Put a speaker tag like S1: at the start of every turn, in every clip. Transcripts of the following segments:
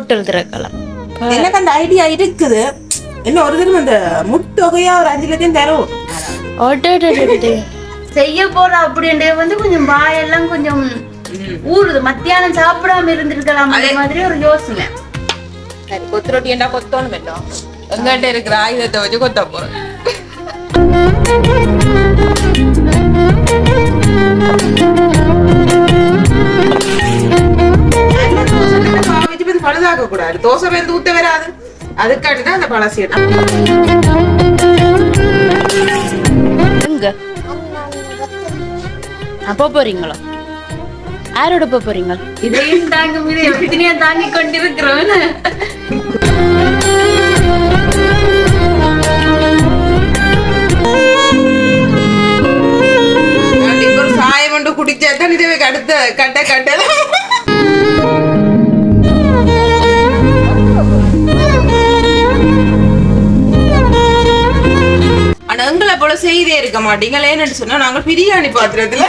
S1: Hotel திறக்கலாம்.
S2: எனக்கு அந்த ஐடியா இருக்குது. என்ன ஒரு தினம் அந்த முட்டொகையா ஒரு அஞ்சு லட்சம் தரும்
S1: செய்ய போற அப்படின்றே வந்து கொஞ்சம் வாயெல்லாம் கொஞ்சம் ஊறுது. மத்தியானம் சாப்பிடாம இருந்திருக்கலாம் அந்த மாதிரி ஒரு யோசனை.
S2: சரி கொத்து ரொட்டி என்ன கொத்தோணும் வேண்டாம் எங்கிட்ட இருக்கிற ஆயுதத்தை வச்சு கொத்த போறோம் பழுதாக கூடாது தோசை வந்து ஊத்த வராது அதுக்காண்டி தான் அந்த பழசி
S1: அப்போ போறீங்களா யாரோட போக போறீங்க இதையும் தாங்க மீது எத்தனையா தாங்கி கொண்டிருக்கிறோம்
S2: இப்ப ஒரு சாயம் கொண்டு குடிச்சா தான் இதை அடுத்த கட்ட கட்ட எங்களை போல செய்தே இருக்க மாட்டீங்க ஏன்னு சொன்னா நாங்க பிரியாணி பாத்திரத்துல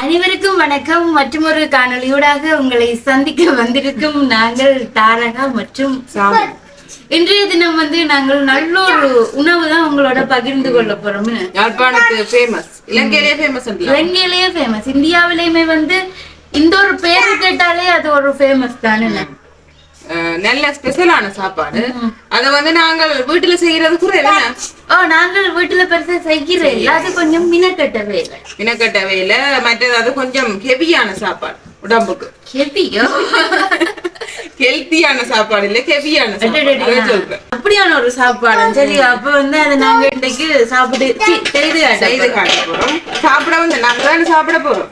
S1: அனைவருக்கும் வணக்கம் மற்றும் ஒரு காணொளியூடாக உங்களை சந்திக்க வந்திருக்கும் நாங்கள் தாரகா மற்றும்
S2: சாமி.
S1: இன்றைய தினம் வந்து நாங்கள் நல்ல ஒரு உணவு தான் உங்களோட பகிர்ந்து கொள்ள போறோம்
S2: யாழ்ப்பாணத்து ஃபேமஸ் இலங்கையிலே ஃபேமஸ்
S1: இலங்கையிலேயே ஃபேமஸ் இந்தியாவிலேயுமே வந்து இந்த ஒரு பேர் கேட்டாலே அது ஒரு ஃபேமஸ் தானே.
S2: நல்ல ஸ்பெஷலான சாப்பாடு. அத வந்து நாங்கள் வீட்டுல செய்யறது குறைவு
S1: ஓ நாங்கள் வீட்டுல பெருசா செய்கிறேன் இல்ல. அது கொஞ்சம் மினக்கட்ட வேலை
S2: மினக்கட்ட வேலை மற்றது அது கொஞ்சம் ஹெவியான சாப்பாடு. உடம்புக்கு.
S1: ஹெவியோ
S2: ஹெல்த்தியான சாப்பாடு இல்ல ஹெவியான சாப்பாடு.
S1: அப்படியான ஒரு சாப்பாடு. சரி அப்ப வந்து அதை நாங்க இன்னைக்கு சாப்பிட்டு செய்து
S2: செய்து காட்ட போறோம். சாப்பிட வந்து நாங்க தானே சாப்பிட போறோம்?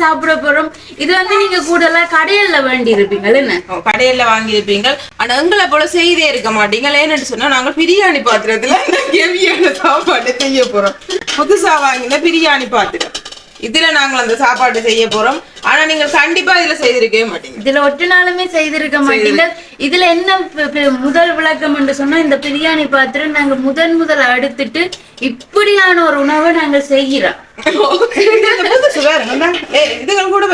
S1: சாப்பிட போறோம். இது வந்து நீங்க கூட கடையில வேண்டி இருப்பீங்கல்ல என்ன
S2: கடையில வாங்கியிருப்பீங்க ஆனா எங்களை போல செய்தே இருக்க மாட்டீங்க ஏன்னு சொன்னா நாங்க பிரியாணி பாத்திரத்துல ஹெவியான சாப்பாடு செய்ய போறோம். புதுசா வாங்கின பிரியாணி பாத்திரம். இதுல நாங்கள் அந்த சாப்பாடு செய்ய போறோம். ஆனா நீங்க கண்டிப்பா இதுல செய்திருக்கவே மாட்டீங்க.
S1: இதுல ஒட்டு நாளுமே செய்திருக்க மாட்டீங்க. இதுல என்ன முதல் விளக்கம் என்று சொன்னா இந்த பிரியாணி பாத்திரம் நாங்க முதன் முதல் அடுத்துட்டு இப்படியான ஒரு உணவை நாங்க செய்கிறோம்.
S2: இதுகள் கூட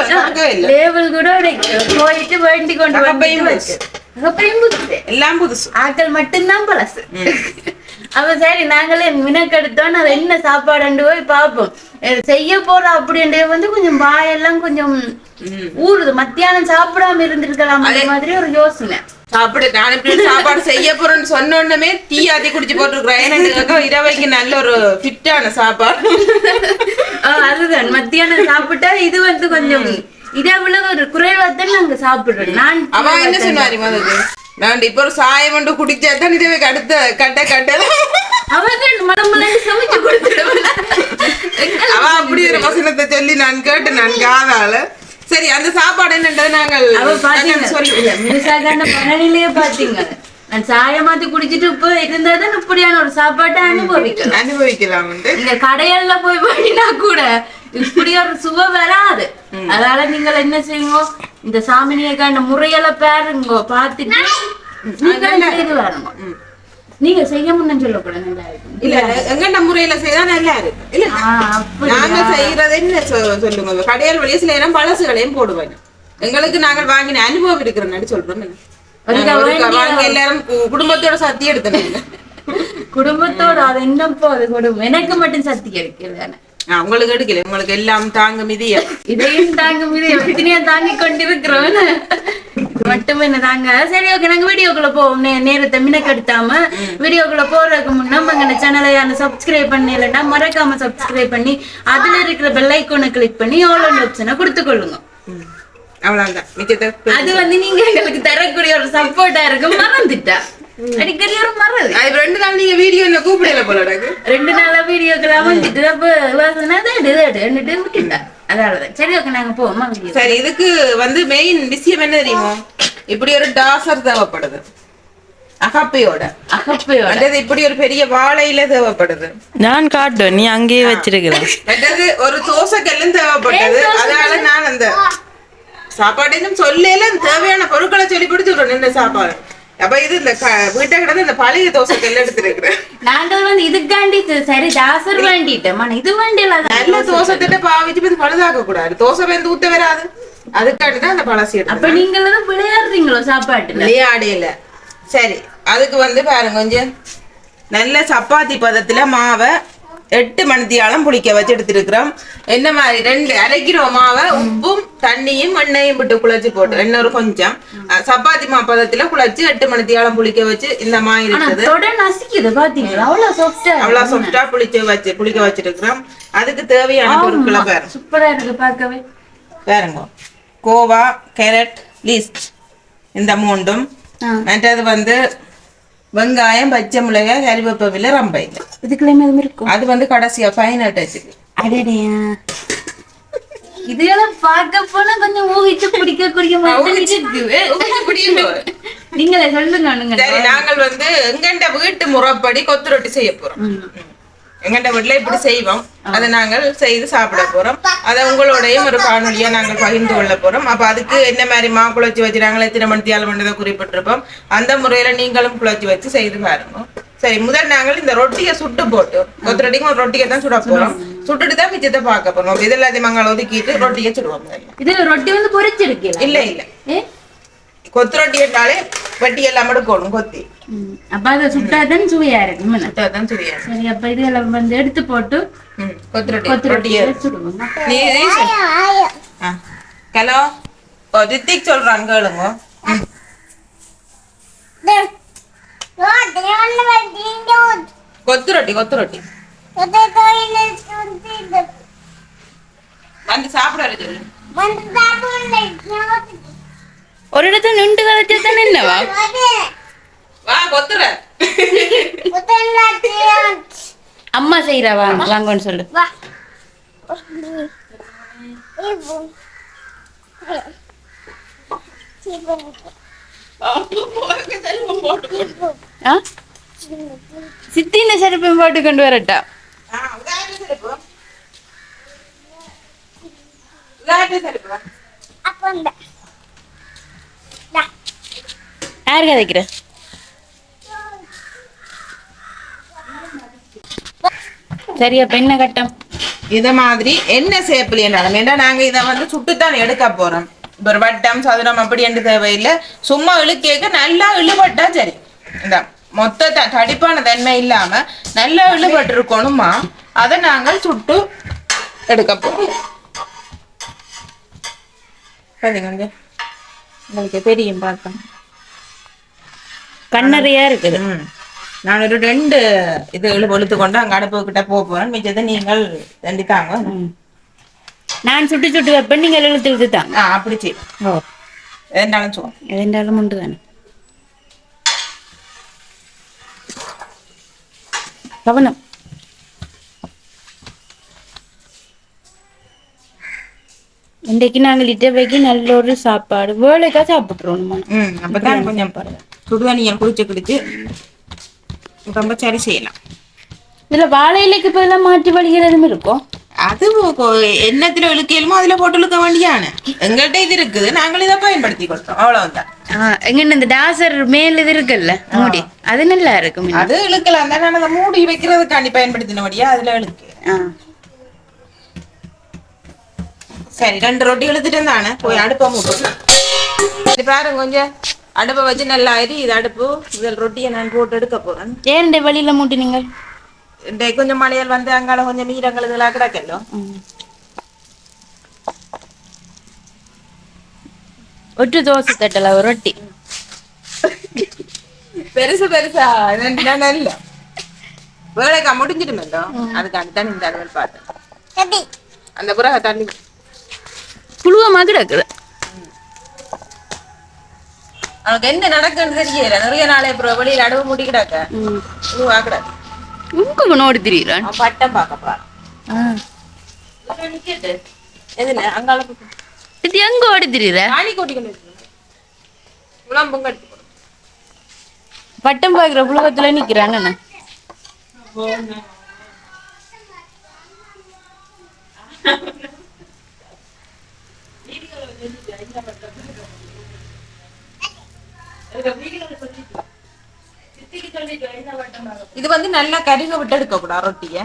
S1: லேபிள் கூட போயிட்டு வேண்டி கொண்டு
S2: எல்லாம் புதுசு.
S1: ஆக்கள் மட்டும்தான் பழசு. அப்ப சரி நாங்களே மினக்கெடுத்தோம் அது என்ன சாப்பாடுன்னு போய் பார்ப்போம். செய்ய போற அப்படின்றது வந்து கொஞ்சம் வாயெல்லாம் கொஞ்சம் ஊறுது. மத்தியானம் சாப்பிடாம இருந்திருக்கலாம் அந்த மாதிரி ஒரு யோசனை.
S2: சாப்பிடு நான் இப்படி சாப்பாடு செய்ய போறேன்னு சொன்ன உடனே டீ ஆத்தி குடிச்சு போட்டுருக்கிறேன் இரவைக்கு நல்ல ஒரு ஃபிட்டான சாப்பாடு.
S1: அதுதான். மத்தியானம் சாப்பிட்டா இது வந்து கொஞ்சம் இதை விட ஒரு குறைவாத்தான் நாங்க சாப்பிடுறோம். நான்
S2: அவ என்ன சொன்னாரி நான் இப்ப ஒரு சாயம் கொண்டு குடிச்சா தான் இதை அடுத்த கட்ட கட்ட அவ அப்படி ஒரு வசனத்தை சொல்லி நான் கேட்டு நான் காதால. சரி அந்த சாப்பாடு என்னன்றது நாங்கள்
S1: அவ பாத்தீங்க. நான் சாய மாத்தி குடிச்சிட்டு இப்ப இருந்தாதான் இப்படியான ஒரு சாப்பாட்டை அனுபவிக்கலாம்.
S2: அனுபவிக்கலாம்
S1: இந்த கடையல்ல போய் வாங்கினா கூட இப்படி ஒரு சுவை வராது. அதனால நீங்கள் என்ன செய்யுங்க இந்த சாமினியக்காண்ட முறையெல்லாம் பாருங்க பார்த்துட்டு நீங்க செய்து வரணும் நீங்க செய்ய முன்னு சொல்லக்கூடாது நல்லா இருக்கும்
S2: இல்ல எங்கண்ட முறையில செய்தா நல்லா இருக்கு இல்ல நாங்க செய்யறது என்ன சொல்லுங்க கடையால் வழியா சில நேரம் பழசுகளையும் போடுவேன். எங்களுக்கு நாங்கள் வாங்கின அனுபவம் இருக்கிற சொல்றோம்? நாங்க வாங்கி எல்லாரும் குடும்பத்தோட சத்தி எடுத்தோம்
S1: குடும்பத்தோட அது என்னப்போ அது குடும்பம் எனக்கு மட்டும் சக்தி கிடைக்கல
S2: உங்களுக்கு எடுக்கல. உங்களுக்கு எல்லாம் தாங்க மிதிய
S1: இதையும் தாங்க மீது எத்தனையா தாங்கி கொண்டிருக்கிறோம். மட்டும் என்ன தாங்க. சரி ஓகே நாங்க வீடியோக்குள்ள போவோம். நேரத்தை மினக்கெடுத்தாம வீடியோக்குள்ள போறதுக்கு முன்ன நம்ம சேனலை சப்ஸ்கிரைப் பண்ணலன்னா மறக்காம சப்ஸ்கிரைப் பண்ணி அதுல இருக்கிற பெல் ஐக்கோனை கிளிக் பண்ணி ஆல் ஆப்ஷனை கொடுத்துக்கொள்ளுங்க
S2: அவ்வளவுதான். மிச்சத்தை
S1: அது வந்து நீங்க எங்களுக்கு தரக்கூடிய ஒரு சப்போர்ட்டா இருக்கும் மறந்துட்டா அடிக்கடி ஒரு மறதி
S2: அது ரெண்டு நாள் நீங்க வீடியோ என்ன கூப்பிடல போல
S1: ரெண்டு நாளா வீடியோக்கெல்லாம் வந்துட்டு அப்ப வாசனை தேடு தேடுன்னுட்டு விட்டுட்டா அதான் சரி ஓகே நாங்க போவோமா வீடியோ
S2: சரி இதுக்கு வந்து மெயின் விஷயம் என்ன தெரியுமோ? இப்படி ஒரு டாசர் தேவைப்படுது. அகப்பையோட.
S1: அகப்பையோட.
S2: மற்றது இப்படி ஒரு பெரிய வாழையில தேவைப்படுது.
S3: நான் காட்டுவேன். நீ அங்கேயே வச்சிருக்கிற.
S2: மற்றது ஒரு தோசைக்கல்லும் தேவைப்பட்டது. அதனால நான் அந்த சாப்பாடு இன்னும் சொல்லல தேவையான பொருட்களை சொல்லி கொடுத்து விடுறேன் இந்த சாப்பாடு. அப்ப இது இந்த வீட்டை கிடந்து இந்த பழைய தோசை கல் எடுத்துருக்கிறேன்
S4: நாங்கள் வந்து இதுக்காண்டி இது சரி தாசர் வேண்டிட்டோம் ஆனா இது வேண்டியில
S2: நல்ல தோசை திட்ட பாவிச்சு போய் பழுதாக்க கூடாது. தோசை வந்து ஊத்த வராது. அதுக்காண்டி தான் அந்த பழசி
S4: அப்ப எல்லாம் விளையாடுறீங்களோ சாப்பாட்டுல?
S2: விளையாடையில சரி அதுக்கு வந்து பாருங்க கொஞ்சம். நல்ல சப்பாத்தி பதத்துல மாவை எட்டு மணித்தியாலம் புளிக்க வச்சு எடுத்துருக்கிறோம் என்ன மாதிரி? ரெண்டு அரை கிலோ மாவை உப்பும் தண்ணியும் எண்ணெயும் விட்டு குழச்சி போட்டு எண்ணெய் ஒரு கொஞ்சம். சப்பாத்தி மா பதத்துல குழச்சி எட்டு மணித்தியாலம் புளிக்க வச்சு இந்த மா
S4: ஆனா
S2: இருக்குது.
S4: அவ்வளவு சாஃப்டா
S2: புளிச்சு வச்சு புளிக்க வச்சிருக்கிறோம். அதுக்கு தேவையான பொருட்களை பாருங்க.
S4: சூப்பரா இருக்கு பார்க்கவே.
S2: பாருங்க. கோவா கேரட் லீஸ்ட். இந்த மூண்டும். மற்றது வந்து வெங்காயம் பச்சை மிளகாய் கறிவேப்பிலை ரம்பைங்க
S4: இதுக்குள்ள எதுவும் இருக்கும்.
S2: அது வந்து கடைசியா ஃபைனல் டச்சுக்கு
S4: அடடையா இதெல்லாம் பார்க்க போனா கொஞ்சம் ஊகிச்சு பிடிக்க குடிக்க மாட்டேங்குது நீங்களே சொல்லுங்க
S2: நாங்கள் வந்து எங்கண்ட வீட்டு முறைப்படி கொத்து ரொட்டி செய்ய போறோம். எங்கண்ட வீட்டுல இப்படி செய்வோம். அதை நாங்கள் செய்து சாப்பிட போறோம். அதை உங்களோடையும் ஒரு காணொலியா நாங்கள் பகிர்ந்து கொள்ள போறோம். அப்ப அதுக்கு என்ன மாதிரி மா குழச்சி வச்சுறாங்களே எத்தனை மணி தியாலம் பண்ணதை குறிப்பிட்டிருப்போம். அந்த முறையில நீங்களும் குழச்சி வச்சு செய்து பாருங்க. சரி முதல் நாங்கள் இந்த ரொட்டியை சுட்டு போட்டு கொத்து ரொட்டிக்கு ஒரு ரொட்டியை தான் சுட போறோம். சுட்டுட்டு தான் மிச்சத்தை பார்க்க போறோம். அப்ப இது எல்லாத்தையும் மங்கள் ஒதுக்கிட்டு ரொட்டியை சுடுவோம். முதல்ல.
S4: இது ரொட்டி வந்து பொரிச்சிருக்கீங்களா
S2: இல்ல இல்ல. கொத்து ரொட்டி என்றாலே வெட்டி எல்லாம் எடுக்கணும் கொத்தி.
S4: அப்ப அதை சுட்டாதான் சுவையா இருக்கு முன்ன.
S2: அதான் சரியா
S4: சரி அப்ப இதெல்லாம் வந்து எடுத்து போட்டு
S2: கொத்து ரொட்டி
S4: கொத்து
S2: ரொட்டியை.
S4: சுடுவோம்.
S2: ஹலோ? ஓ ரித்திக் சொல்றான் கேளுங்க. கொத்து ரொட்டி கொத்து ரொட்டி வந்து சாப்பிட சொல்லு.
S1: ஒரு இடத்துல நின்று கதைச்சா தானே என்னவா
S2: வா கொத்துற
S1: அம்மா செய்யறா வாங்க வாங்கன்னு சொல்லு சித்தின செருப்பையும் போட்டு கொண்டு வரட்டா
S2: செருப்பு.
S1: யார் கதைக்கிற சரி அப்ப என்ன கட்டம்.
S2: இத மாதிரி என்ன சேப்பில் என்றாலும் ஏன்னா நாங்க இதை வந்து சுட்டுத்தான் எடுக்க போறோம். ஒரு வட்டம் சதுரம் அப்படி என்று தேவையில்லை. சும்மா இழுக்கேக்க நல்லா இழுபட்டா சரி. இந்த மொத்த தடிப்பான தன்மை இல்லாம நல்லா இழுபட்டு இருக்கணுமா அதை நாங்கள் சுட்டு எடுக்க போறோம். பாத்தீங்க உங்களுக்கு தெரியும் பார்த்தோம்
S1: கண்ணறையா இருக்குது.
S2: நான் ஒரு ரெண்டு இது இழுத்து கொண்டு அங்க அடுப்பு கிட்ட போக போறேன். மிச்சத்தை நீங்கள் தண்டித்தாங்க
S1: நான் சுட்டு சுட்டு வைப்பேன். நீங்க இழுத்து இழுத்து தாங்க.
S2: ஆ
S1: ஓ.
S2: ரெண்டாலும் சொல்லுவோம்
S1: எதாண்டாலும் உண்டு தானே. கவனம். இன்றைக்கு நாங்கள் இட்டவைக்கு நல்ல ஒரு சாப்பாடு. வேலைக்கா சாப்பிட்றோம்
S2: ம் அப்பதான் கொஞ்சம் பாருங்க சுடுதண்ணியை குடிச்சு குடிச்சு ரொம்ப சரி செய்யலாம்.
S1: இதுல வாழை இலைக்கு பதிலாக மாற்றி வழிகிறதும் இருக்கும்
S2: அது எண்ணத்துல இழுக்கலுமோ அதுல போட்டு இழுக்க வேண்டியான எங்கள்கிட்ட இது இருக்குது நாங்கள் இதை பயன்படுத்தி கொடுத்தோம் அவ்வளவுதான்.
S1: எங்கன்னு இந்த டாசர் மேல் இது இருக்குல்ல மூடி. அது நல்லா இருக்கும்
S2: அது இழுக்கலாம். தான் நான் அதை மூடி வைக்கிறதுக்காண்டி பயன்படுத்தினபடியா அதுல இழுக்கு. சரி ரெண்டு ரொட்டி இழுத்துட்டு தானே. போய் அடுப்பை மூட்டு பாருங்க கொஞ்சம். அடுப்பை வச்சு நல்லா ஆயிரி இது அடுப்பு இதில் ரொட்டியை நான் போட்டு எடுக்க போகிறேன்
S1: ஏன் வெளியில் மூட்டி நீங்கள்?
S2: இன்றைக்கு கொஞ்சம் மழையில் வந்து அங்கால கொஞ்சம் மீரங்கள் இதெல்லாம் கிடக்கல்லோ
S1: ஒட்டு தோசை தட்டல ஒரு ரொட்டி.
S2: பெருசு பெருசா நல்ல. வேலைக்கா முடிஞ்சிடுமல்லோ அதுக்காண்டி தான் இந்த அளவில் பார்த்தேன் அந்த புறக தண்ணி.
S1: புழுவமாக கிடக்குது
S2: அவனுக்கு என்ன நடக்குன்னு தெரியல. நிறைய நாளே அப்புறம் வெளியில அடுவு மூடி கிடக்க. இதுவா கிடக்கு
S1: உங்க நோடி
S2: அவன் பட்டம் பார்க்க போறான். எதுல அங்கால.
S1: இது எங்க ஓடி திரியிற
S2: காணி கொட்டிக்கணும் முழம்புங்க எடுத்து போடு.
S1: பட்டம் பாக்குற புழுவத்துல நிக்கிறான் என்ன?
S2: இது வந்து நல்லா கருக விட்டு எடுக்க கூடாது ரொட்டிய.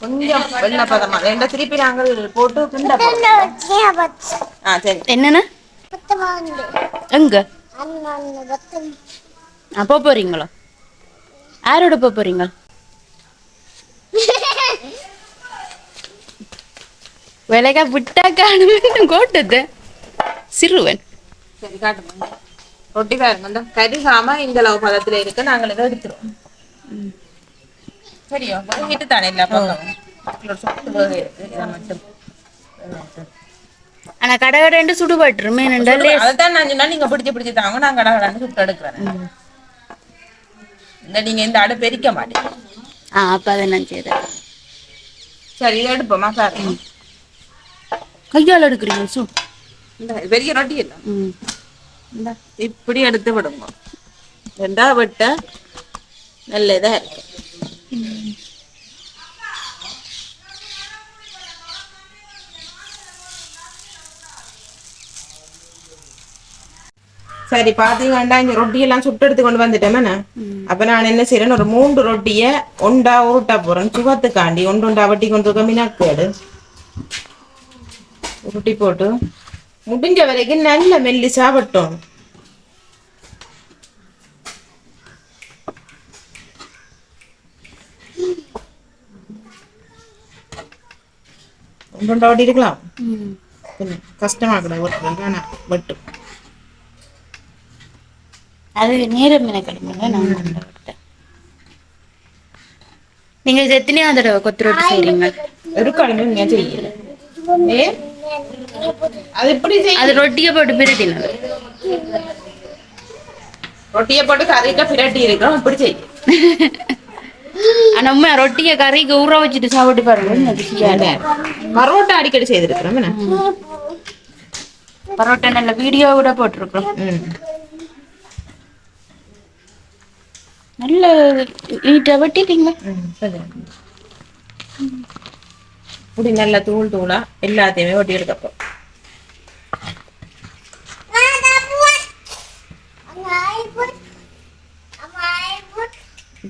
S2: கொஞ்சம் வெள்ளை பதமா. ரெண்ட திருப்பி நாங்கள் போட்டு கிண்ட. ஆ சரி.
S1: எங்க? போக போறீங்களா? யாரோட போக போறீங்க? விலைக்கா விட்டா காணுமே கோட்டது. சிறுவன்.
S2: சரி காட்டுங்க ரொட்டி பாருங்க. இந்த கருகாம இந்த அளவு பதத்துல இருக்கு. நாங்கள் இதை எடுத்துருவோம். சரியோ? வேகிட்டு தானே இல்ல பக்கம் இருக்கு. இதை மட்டும்.
S1: ஆனா கடை கடைண்டு சுடுபட்டுருமே.
S2: அதைத்தான் நான் சொன்னா நீங்க பிடிச்சு பிடிச்சு தாங்க நான் கடை கடான்னு சுட்டு எடுக்கிறேன். இந்த நீங்க இந்த அடுப்பு எரிக்க மாட்டீங்க.
S1: ஆ அப்ப அதை நான் செய்தேன்
S2: சரி இதை எடுப்போமா? சார்.
S1: கையால் எடுக்கிறீங்க சு
S2: பெரிய ரொட்டி இல்லை.
S1: ம்.
S2: இப்படி எடுத்து விடுங்க ரெண்டா விட்ட நல்ல இதா இருக்கு சரி பாத்தீங்கன்னா இந்த ரொட்டி எல்லாம் சுட்டு எடுத்து கொண்டு வந்துட்டேமே அப்ப நான் என்ன செய்யறேன் ஒரு மூன்று ரொட்டிய ஒண்டா உருட்டா போறேன் சுகத்துக்காண்டி ஒன்று ஒண்டா வட்டி கொண்டு இருக்க மீனாக்கேடு உருட்டி போட்டு முடிஞ்ச வரைக்கும் நல்ல மெல்லிசா வெட்டும் ஒன்றொண்டா வட்டி இருக்கலாம்
S1: ம்
S2: கொஞ்சம் கஷ்டமா கூட வெட்டுறேன் வேணாம் வெட்டு
S1: அது நேரம் மெனக்கெடுங்க நான் கொண்டு விட்டேன் நீங்க இது எத்தனையாவது தடவை கொத்து ரொட்டி
S2: ஒரு நீங்க செய்யல ஏ அது
S1: போட்டு பிரட்டினது
S2: ரொட்டியை போட்டு கறிக்க பிரட்டி இருக்கிறோம் இப்படி செய்ய
S1: ஆனா உண்மை ரொட்டியை கறிக்கு ஊற வச்சுட்டு சாப்பிட்டு பாருங்க.
S2: பரோட்டா அடிக்கடி செய்திருக்கிறோம்?
S1: பரோட்டா நல்ல வீடியோ கூட போட்டிருக்கோம்
S2: ம்.
S1: நல்ல நீட்டா வெட்டிட்டீங்க
S2: ம், சரி. இப்படி நல்லா தூள் தூளா எல்லாத்தையுமே ஒட்டி எடுக்கப்போ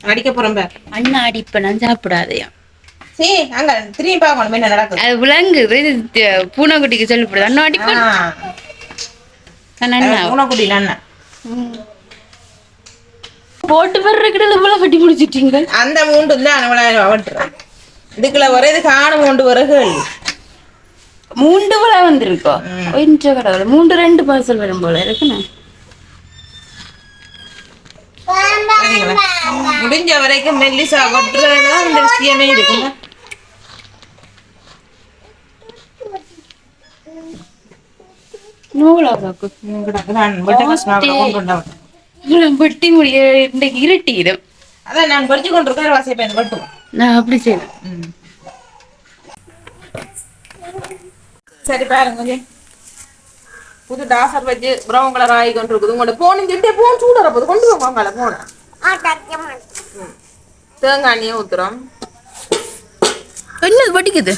S2: அடிக்க போறோம்
S1: அண்ணா அடிப்ப நான் சாப்பிடாதையா.
S2: சரி அங்க திரும்பி பார்க்கணும் என்ன நடக்குது?
S1: அது பூனைக்குட்டிக்கு சொல்லப்படுது அண்ணா அடிப்பேன்
S2: அண்ணன்
S1: போட்டு வர்ற இவ்வளவு வெட்டி முடிச்சிட்டீங்க.
S2: அந்த மூண்டு தான் அவளை அவட்டுறேன் இதுக்குள்ள ஒரே இது காணும் மூண்டு வருகள்
S1: மூன்று விலை வந்திருக்கோ? கொஞ்சம் கடவுளை மூன்று ரெண்டு பார்சல் வரும் போல இருக்குண்ணா.
S2: முடிஞ்ச வரைக்கும் மெல்லிசா கொட்டுறதுல இந்த விஷயமே இருக்குங்க. வெட்ட
S1: முடிய இன்னைக்கு இருட்டிடும்
S2: அதான் நான் படிச்சு கொண்டு இருக்கேன் வாசிய பையன் வெட்டுவோம்
S1: நான் அப்படி செய்வேன்.
S2: சரி பாருங்க புது டாசர் வச்சு ப்ரௌன் கலர் ஆகி கொண்டு இருக்குது உங்களோட போன் இந்த போன் சூடு வரப்போது கொண்டு போங்க போன தேங்காய் எண்ணெயை ஊத்துறோம்.
S1: என்னது வடிக்குது?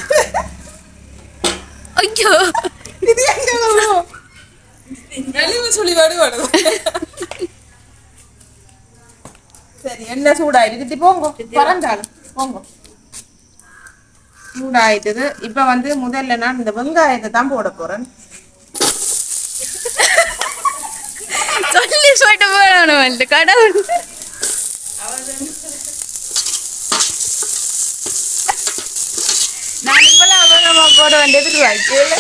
S1: ஐயோ.
S2: இது எங்க வெளிவு சொல்லி வருவாடு சரி என்ன சூடாயிடுச்சு போங்க. பறந்தாலும் போங்க. சூடாயிட்டது. இப்ப வந்து முதல்ல நான் இந்த வெங்காயத்தை தான் போட போறேன்.
S1: சொல்லி சொல்லிட்டு போறானு வந்து கடவுள் நான் இவ்வளவு அவகமா போட வேண்டியது வாய்க்கல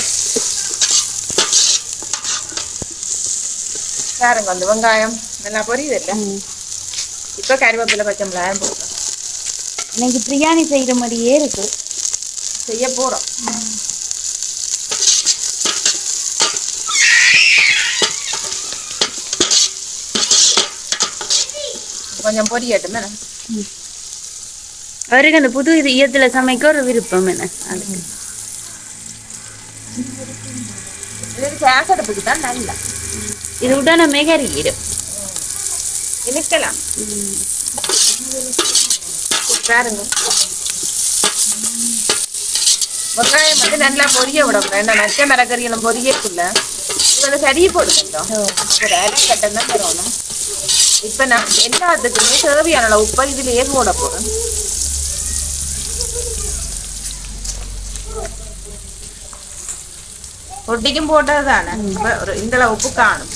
S2: பாருங்க அந்த வெங்காயம் நல்லா பொரியுது இல்ல இப்ப கருவேப்பிலை பச்சை மிளகாயம் போடுறோம்
S1: இன்னைக்கு பிரியாணி செய்யற மாதிரியே இருக்கு
S2: செய்ய போறோம் கொஞ்சம் பொரியட்டும் என்ன?
S1: அவருக்கு அந்த புது இது ஈயத்துல சமைக்க ஒரு விருப்பம் என்ன? அதுக்கு.
S2: அடுப்புக்கு தான் நல்லா.
S1: இது விட்டா நம்ம கறியிடும்
S2: இனிக்கலாம். பாருங்க. வெங்காயம் வந்து நல்லா பொரிய விடக்கூடாது. இந்த நச்ச மரக்கறியெல்லாம் பொரியக்குள்ள இது வந்து சரி போடுங்க ஒரு அரை கட்டம் தான் தரணும் இப்ப நான் எல்லாத்துக்குமே தேவையான அளவு உப்பை இதுலயே போட போறேன் ரொட்டிக்கும் போட்டது தானே ஒரு இந்த அளவு உப்பு காணும்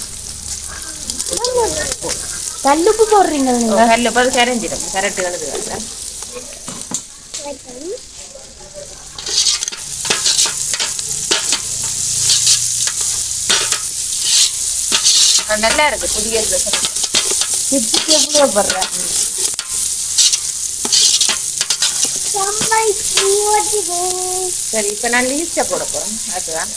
S1: கல்லுப்பு போடுறீங்க நீங்க
S2: கல்லு போது கரைஞ்சிடும் கரெக்ட் கழுது நல்லா இருக்கு புதிய சரி இப்ப நான் லீஸ்ட போட போறேன். அதுதான்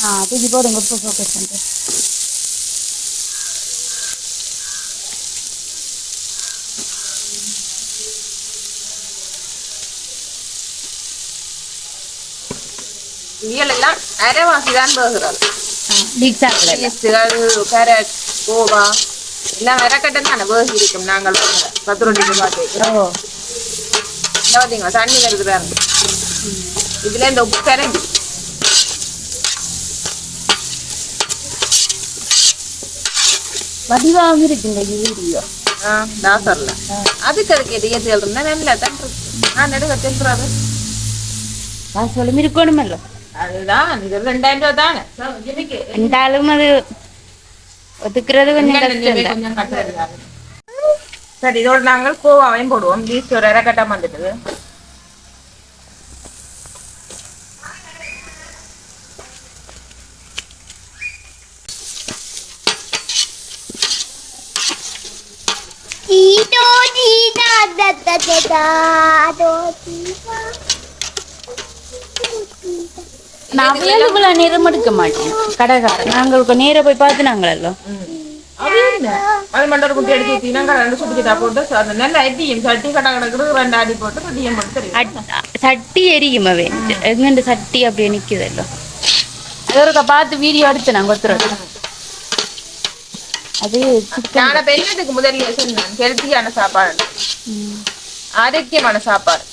S1: ஆ தூக்கி போடுங்க இப்போ ஃபோக்கஸ் பண்ணுறேன்
S2: இயல் எல்லாம் அரைவாசி தான் போகிறது கேரட் கோவா எல்லாம் விரக்கட்டும் தானே வேகி இருக்கும் நாங்கள் பத்து ரொட்டிக்கு பார்த்து பார்த்தீங்களா தண்ணி வருது பாருங்க இதுல இந்த உப்பு கரைஞ்சி
S1: வடிவாக இருக்குங்க இந்த வீடியோ
S2: தாசர்ல அதுக்கு அதுக்கு எதியத்தில் இருந்தா நல்லா தான் இருக்கு நான் நடுக்க தின்றாது
S1: வாசலும் இருக்கணுமல்ல
S2: அதுதான் இது ரெண்டாயிரம் ரூபா தானே?
S1: ரெண்டாலும் அது ஒதுக்குறது கொஞ்சம் கஷ்டம்
S2: சரி இதோட நாங்கள் கோவாவையும் போடுவோம். பீச் ஒரு இறக்கட்டம் வந்துட்டு
S1: நான் அவைலபிளா நேரம் எடுக்க மாட்டேன். கடைக்காரன். நாங்களுக்கு நேர போய் பார்த்து நாங்களோ
S2: அது மட்டும் குட்டி அடிச்சு ஊத்தினா ரெண்டு சுட்டுக்கிட்டா போட்டு அந்த நல்ல அடியும் சட்டி கட்டா கிடக்குறது ரெண்டு அடி போட்டு அடியம் போட்டு
S1: சட்டி எரியும் அவன். எங்கண்டு சட்டி அப்படியே நிக்குதல்லோ. அது ஒருக்கா பார்த்து வீடியோ எடுத்து நான் கொத்துறேன் அது
S2: நான் பெண்ணத்துக்கு முதல்ல சொன்னேன் ஹெல்த்தியான சாப்பாடு. ஆரோக்கியமான சாப்பாடு.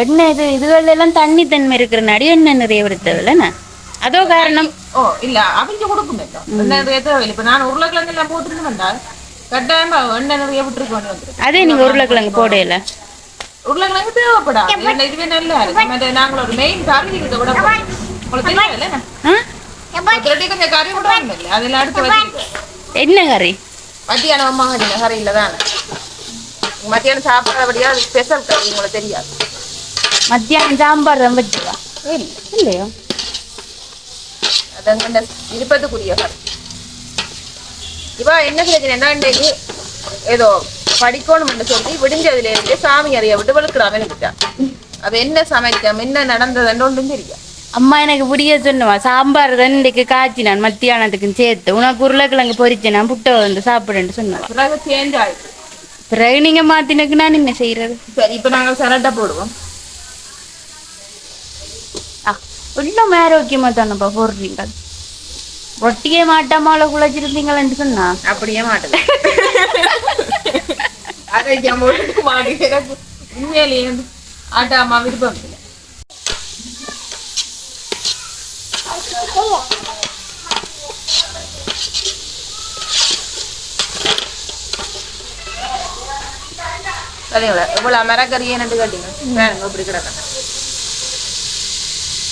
S1: எண்ணெய் இது இதுகள் எல்லாம் தண்ணி தன்மை இருக்கிறனாடி எண்ணெய் நிறைய எடுத்ததுலண்ணா அதோ காரணம்
S2: ஓ இல்ல அவிஞ்சு கொடுக்கும் எண்ணெய் நிறைய தேவையில்லை இப்ப நான் உருளைக்கிழங்கு எல்லாம் போட்டுருந்து வந்தால் கட்டாயமா எண்ணெய் நிறைய விட்டுருக்கு கொண்டு வந்துருக்கு
S1: அதே நீங்க உருளைக்கிழங்கு போடையில
S2: உருளைக்கிழங்கு தேவைப்படாது ஏன்னா இதுவே நல்லா இருக்கு மற்ற நாங்கள் ஒரு மெயின் கறி இருக்க விட. உங்களுக்கு தெரியல கொஞ்சம் கறி விடுவாங்க இல்லை அதெல்லாம் வச்சுருக்கேன்
S1: என்ன கறி
S2: மத்தியானம் அம்மா கறி கறி இல்லை தானே மத்தியானம் சாப்பிட்றபடியா அது ஸ்பெஷல் கறி உங்களுக்கு தெரியாது.
S1: மத்தியானம் சாம்பார் தான் வச்சுவா இல்லையோ?
S2: அது அங்கே விருப்பத்துக்குரிய கறி இவா என்ன பிரச்சனைன்னா இன்றைக்கு ஏதோ படிக்கணும்னு சொல்லி விடிஞ்சதுல இருந்து சாமி அறிய விட்டு வெளுக்கிறாம இருந்துட்டா அது என்ன சமைக்கம்? என்ன நடந்ததுன்னு ஒன்றும் தெரியும்
S1: அம்மா எனக்கு புரிய சொன்னவா சாம்பார் தான் இன்றைக்கு காய்ச்சி நான் மத்தியானத்துக்கு சேர்த்து. உனக்கு உருளைக்கிழங்கு பொரிச்சு நான் புட்டை வந்து சாப்பிடுன்னு
S2: பிறகு சேஞ்ச் ஆயிடுச்சு.
S1: பிறகு நீங்க மாத்தினக்கு நான் என்ன செய்யறது.
S2: சரி இப்போ நாங்கள் சரட்டா போடுவோம்.
S1: இன்னும் ஆரோக்கியமா தானப்பா போடுறீங்க. ரொட்டியே மாட்டாமால குழைச்சிருந்தீங்களேன்னு சொன்னா?
S2: அப்படியே மாட்டது ஆரோக்கியம் மாடி உண்மையிலேயே ஆட்டாமா விருப்பம் இல்லை. சரிங்களா இவ்வளோ மரக்கறியை நட்டு கட்டிங்க வேணுங்க இப்படி கிடக்கணும்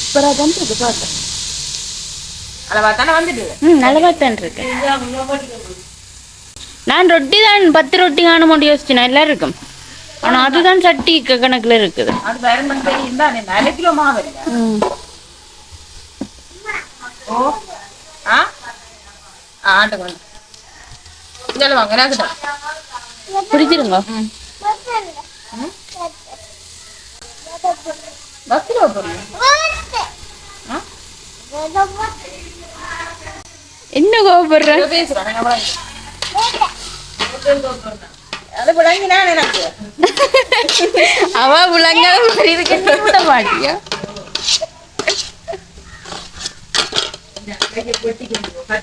S1: சூப்பரா தான் இருக்கு பார்க்க
S2: அளவா தானே வந்துட்டு
S1: ம் நல்லவா தான் இருக்கு நான் ரொட்டி தான் பத்து ரொட்டி காண யோசிச்சு நல்லா இருக்கும் ஆனா அதுதான் சட்டி கணக்குல இருக்குது
S2: அது வேற தெரியும் தான் அரை கிலோ மாவு இல்லை
S1: ம்
S2: ஓ ஆ ஆட்டுக்கு வந்து வாங்க
S1: பிடிச்சிருங்க என்ன கோபப்படுற
S2: பேசுகிறேன் அது விளங்கினா எனக்கு
S1: அவ விளங்காத மாதிரி இருக்கு. நீ விட மாட்டியா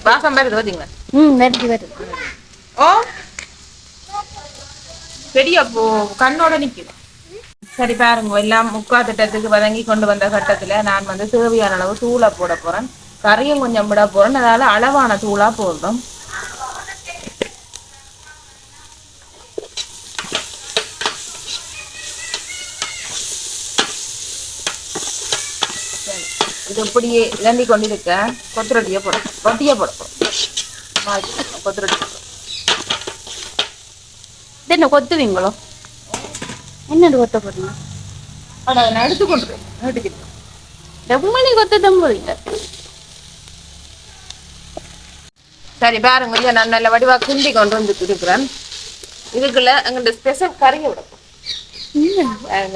S2: வாசம் வருது பார்த்தீங்களா
S1: ம் வருது வருது
S2: ஓ பெரிய அப்போ கண்ணோட நிக்குது. சரி பாருங்க எல்லாம் முக்கா திட்டத்துக்கு வதங்கி கொண்டு வந்த கட்டத்துல நான் வந்து தேவையான அளவு தூளை போட போறேன். கறியும் கொஞ்சம் விட போறேன். அதனால அளவான தூளா போடுறோம் இது இப்படியே இழந்தி கொண்டிருக்க. கொத்துரொட்டியை போட. ரொட்டியை போட. போறோம் கொத்துரொட்டி.
S1: என்ன கொத்துவீங்களோ? என்னது கொத்த போறீங்க? நீ கொத்த தம்புறீங்க
S2: சரி பாருங்க நான் நல்ல வடிவா கிண்டி கொண்டு வந்து இருக்கிறேன் இதுக்குள்ள எங்கள்ட்ட ஸ்பெஷல் கறி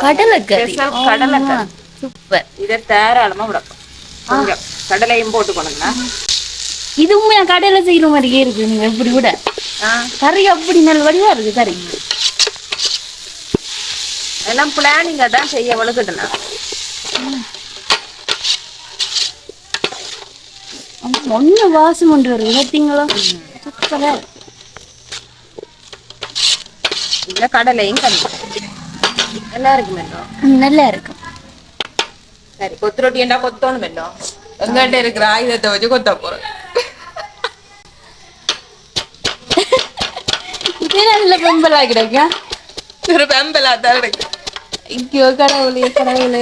S1: கடலைக்கறி.
S2: Special கடலைக்கறி.
S1: சூப்பர்.
S2: இதை தாராளமா கொஞ்சம் கடலையும் போட்டு கொண்டுங்க
S1: இது உண்மையா கடையில செய்யற மாதிரியே இருக்கு நீங்க இப்படி விட கறி அப்படி நல்ல வடிவா இருக்கு கறி.
S2: எல்லாம் பிளானிங்கா தான் செய்ய வழுக்கட்டுனா
S1: ஒண்ணு வாசம் ஒன்று வருது பார்த்தீங்களா சூப்பரா இருக்கு.
S2: இதுல கடலையும் கறி. நல்லா இருக்கு மெல்லம்
S1: நல்லா இருக்கும்
S2: சரி கொத்து ரொட்டி கொத்தோணும் மெல்லம் எங்கிட்ட இருக்கிற ஆயுதத்தை வச்சு கொத்த போறேன்
S1: இது நல்ல பெம்பலா கிடைக்கா
S2: ஒரு பெம்பலா தான்
S1: ஐயோ கடவுளே கடவுளே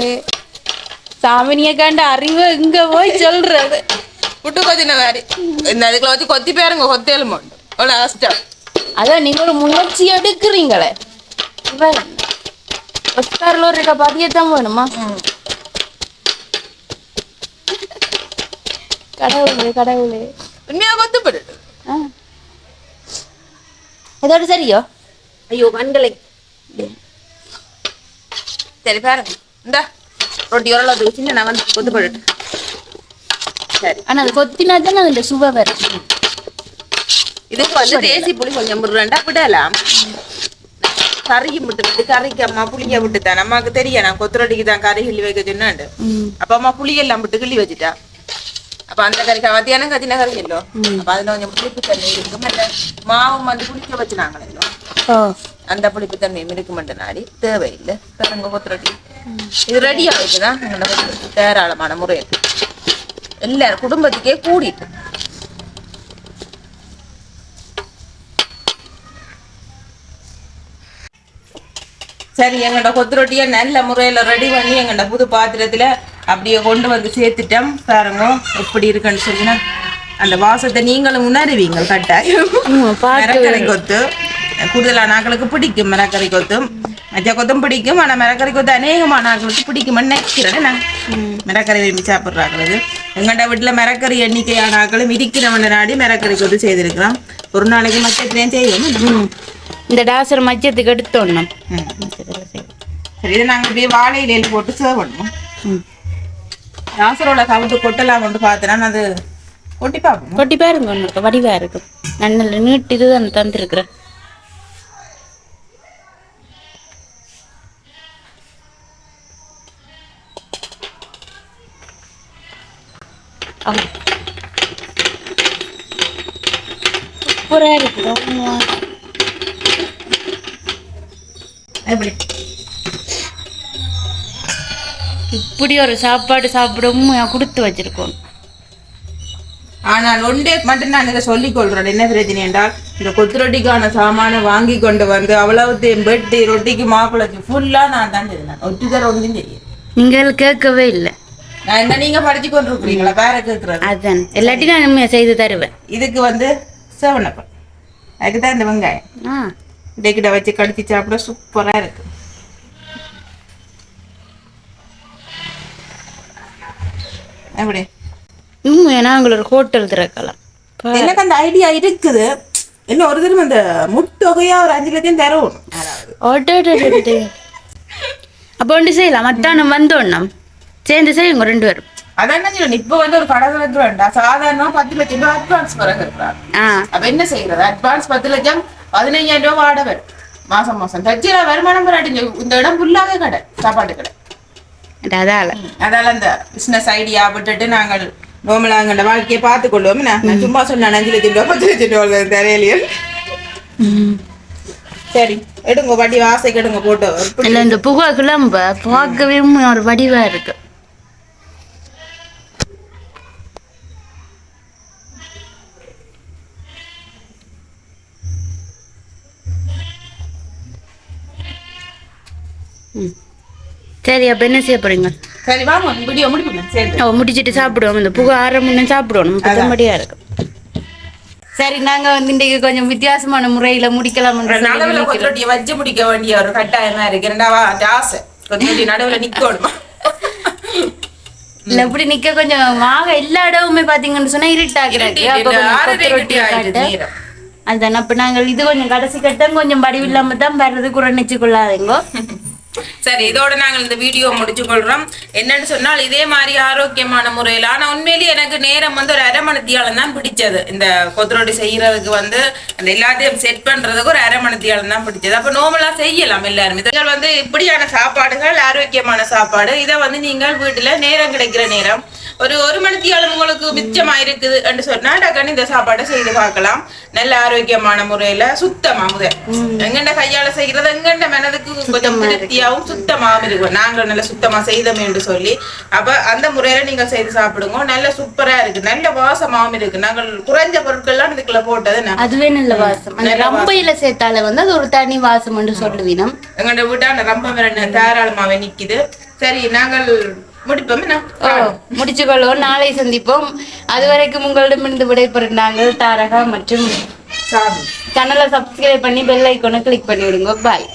S1: சாமினிய கண்ட அறிவு இங்க போய் சொல்றது
S2: புட்டு கொத்தின மாதிரி இந்த அதுக்குள்ள வச்சு கொத்தி பேருங்க கொத்தேலும் மாட்டோம் அவ்வளோ கஷ்டம்
S1: அதான் நீங்க ஒரு முயற்சி எடுக்கிறீங்களே ஒஸ்கார்ல ஒரு பதியத்தான் வேணுமா கடவுளே கடவுளே
S2: உண்மையா கொத்து போட்டுட்டு
S1: ஆ. சரியோ?
S2: ஐயோ கண்களை சரி பாருங்க இந்த. ரொட்டி ஓரளவுக்கு சின்ன நான் வந்து கொத்து போட்டுட்டு. சரி.
S1: ஆனா அது கொத்தினா தானே அதுல சுவை வரும்.
S2: இதுக்கு வந்து தேசி புளி கொஞ்சம் முருண்டா விடலாம். கறியும் விட்டு கறிக்கு அம்மா புளிய விட்டு தான் அம்மாவுக்கு தெரியும். நான் கொத்து ரொட்டிக்கு தான் கறி கிள்ளி வைக்க சொன்னாண்டு. அப்ப அம்மா புளியெல்லாம் விட்டு கிள்ளி வச்சுட்டா. அப்ப அந்த கறி மத்தியானம் கத்தின கறி இல்லோ அப்ப அதுல கொஞ்சம் புளிப்பு தண்ணி இருக்கும் இல்ல மாவும் வந்து புளிக்க வச்சுனாங்களோ
S1: ஓ
S2: அந்த புளிப்பு தண்ணியும் இருக்க மாட்டேன் நாடி தேவையில்லை பாருங்க கொத்து ரொட்டி இது ரெடி கொத்து ரொட்டி தாராளமான முறையில் எல்லாரும் குடும்பத்துக்கே கூடிட்டு சரி எங்களோட கொத்து ரொட்டியை நல்ல முறையில் ரெடி பண்ணி எங்களோட புது பாத்திரத்துல அப்படியே கொண்டு வந்து சேர்த்துட்டோம் பாருங்க எப்படி இருக்குன்னு சொல்லினா அந்த வாசத்தை நீங்களும் உணருவீங்க கட்டாயம்
S1: ம், பார்க்க
S2: மரக்கறி கொத்து. கூடுதலான ஆக்களுக்கு பிடிக்கும் மரக்கறி கொத்தும் மற்ற கொத்தும் பிடிக்கும் ஆனா மரக்கறி கொத்து அநேகமான ஆக்களுக்கு பிடிக்கும்னு நினைக்கிறேன் நான் மரக்கறி விரும்பி சாப்பிட்றாங்களுக்கு எங்கள்ட வீட்டுல மரக்கறி எண்ணிக்கையான ஆக்களும் இருக்கிறவன நாடி மரக்கறி கொத்து செய்திருக்கிறோம் ஒரு நாளைக்கு மச்சத்துலேயும் செய்வோம்.
S1: இந்த டாசர் மச்சத்துக்கு எடுத்தோணும்
S2: ம். சரி இதை நாங்கள் இப்படியே வாழை இலையில் போட்டு சர்வ் பண்ணுவோம். நாசரோட கவுட்டு கொட்டலாம் கொண்டு பார்த்தேன்னா அது கொட்டி பார்ப்போம்?
S1: கொட்டி பாருங்க ஒன்று வடிவா இருக்கும். நல்ல நீட்டு இதுதான் தந்துருக்குறேன். சூப்பரா இருக்கு ஆமா.
S2: எப்படி
S1: இப்படி ஒரு சாப்பாடு சாப்பிடவும் கொடுத்து வச்சிருக்கோம்.
S2: ஆனால் ஒன்றே மட்டும் நான் இதை சொல்லிக் கொள்றேன் என்ன பிரச்சனை என்றால் இந்த கொத்து ரொட்டிக்கான சாமானை வாங்கி கொண்டு வந்து அவ்வளவுத்தையும் வெட்டி ரொட்டிக்கு மாப்பிளைக்கு ஃபுல்லா நான் தான் செய்தேன் ஒட்டுதர் ஒன்றும் தெரியும்
S1: நீங்கள் கேட்கவே இல்லை.
S2: நான் என்ன நீங்க படிச்சு கொண்டு இருக்கிறீங்களா வேற கேட்கறது
S1: அதான். எல்லாத்தையும் நான் செய்து தருவேன்.
S2: இதுக்கு வந்து சேவனப்பம். அதுக்கு தான் இந்த வெங்காயம்.
S1: ஆ.
S2: இடைக்கிட்ட வச்சு கடிச்சு சாப்பிட சூப்பரா இருக்கு. எப்படி
S1: உண்மையா நாங்கள் ஒரு ஹோட்டல் திறக்கலாம்
S2: எனக்கு அந்த ஐடியா இருக்குது. என்ன ஒரு தடவை அந்த முட்டொகையா ஒரு அஞ்சு லட்சம்
S1: அடடடடடே. அப்போ ஒன்று செய்யலாம். மத்தானம் வந்தோண்ணம் சேர்ந்து செய்யுங்க ரெண்டு பேரும்.
S2: அதான் சொல்லணும் இப்ப வந்து ஒரு கடை திறக்க வேண்டாம் சாதாரண பத்து லட்சம் ரூபாய் அட்வான்ஸ் பிறகு இருக்கிறாங்க அப்ப என்ன செய்யறது? அட்வான்ஸ் பத்து லட்சம் பதினைஞ்சாயிரம் ரூபாய் வாடகை. மாசம் மாசம். தச்சில வருமானம் வராட்டிங்க இந்த இடம் ஃபுல்லாவே கடை. சாப்பாட்டு கடை.
S1: அதால.
S2: அதால அந்த பிசினஸ் ஐடியா விட்டுட்டு நாங்கள் நோமலா எங்களோட வாழ்க்கையை பார்த்து கொள்வோம் நான் சும்மா சொன்னேன் அஞ்சு லட்சம் பத்து லட்சம் தெரியலையே. சரி எடுங்க வடி ஆசைக்கு எடுங்க போட்டு.
S1: இல்ல இந்த புகை கிளம்ப. பார்க்கவே ஒரு வடிவா இருக்கு. ம். சரி அப்ப என்ன செய்ய போறீங்க?
S2: சரி வாங்க வீடியோ முடிப்போம் சரி
S1: ஓ முடிச்சிட்டு சாப்பிடுவோம். இந்த புகை ஆற முன்னே சாப்பிடுவோம். பத்தம்படியா இருக்கு சரி நாங்க வந்து இன்றைக்கு கொஞ்சம் வித்தியாசமான முறையில முடிக்கலாம்ன்ற
S2: நடுவுல வச்சு முடிக்க வேண்டிய ஒரு கட்டாயமா இருக்கு. ரெண்டாவா ஆசை. கொத்தரொட்டி நடுவுல நிக்கணுமா?
S1: இல்ல இப்படி நிக்க கொஞ்சம் மாக எல்லா இடமுமே பாத்தீங்கன்னு சொன்னா இருட்டாக்குறாங்க. அதுதானே அப்ப நாங்கள் இது கொஞ்சம் கடைசி கட்டம் கொஞ்சம் படிவில்லாம தான் வர்றது குறைநிச்சு கொள்ளாதீங்கோ
S2: சரி இதோட நாங்கள் இந்த வீடியோ முடிச்சு கொள்றோம் என்னன்னு சொன்னால் இதே மாதிரி ஆரோக்கியமான முறையில். ஆனா உண்மையிலேயே எனக்கு நேரம் வந்து ஒரு அரை மணித்தியாலம் தான் பிடிச்சது. இந்த கொத்தரோடி செய்யறதுக்கு வந்து அந்த எல்லாத்தையும் செட் பண்றதுக்கு ஒரு அரை மணித்தியாலம் தான் பிடிச்சது. அப்ப நோமலா செய்யலாம் எல்லாருமே. இதில் வந்து இப்படியான சாப்பாடுகள் ஆரோக்கியமான சாப்பாடு இதை வந்து நீங்கள் வீட்டுல நேரம் கிடைக்கிற நேரம் ஒரு ஒரு மணித்தியாலம் உங்களுக்கு மிச்சமா இருக்குது என்று சொன்னா டக்குன்னு இந்த சாப்பாடை செய்து பார்க்கலாம். நல்ல ஆரோக்கியமான முறையில சுத்தமா முதல். எங்கண்ட கையால செய்யறது எங்கண்ட மனதுக்கு கொஞ்சம் திருப்தியாவும் சுத்தமாவும் இருக்கும் நாங்களும் நல்ல சுத்தமா செய்தோம் என்று சொல்லி அப்ப அந்த முறையில நீங்க செய்து சாப்பிடுங்க. நல்ல சூப்பரா இருக்கு. நல்ல வாசமாவும் இருக்கு நாங்கள் குறைஞ்ச பொருட்கள்லாம் இதுக்குள்ள போட்டது
S1: அதுவே நல்ல வாசம். ரம்பையில சேர்த்தால வந்து அது ஒரு தனி வாசம் என்று சொல்லுவீனம்.
S2: எங்கள்ட வீட்டாண்ட ரொம்ப மிரண்டு தாராளமாவே நிக்குது. சரி நாங்கள்
S1: முடிச்சுக்கொள்வோம். நாளை சந்திப்போம். அது வரைக்கும் உங்களிடமிருந்து விடைபெறும் நாங்கள் தாரகா மற்றும்
S2: சாமி.
S1: சேனலை சப்ஸ்கிரைப் பண்ணி பெல் ஐக்கோனை கிளிக் பண்ணி விடுங்க பாய்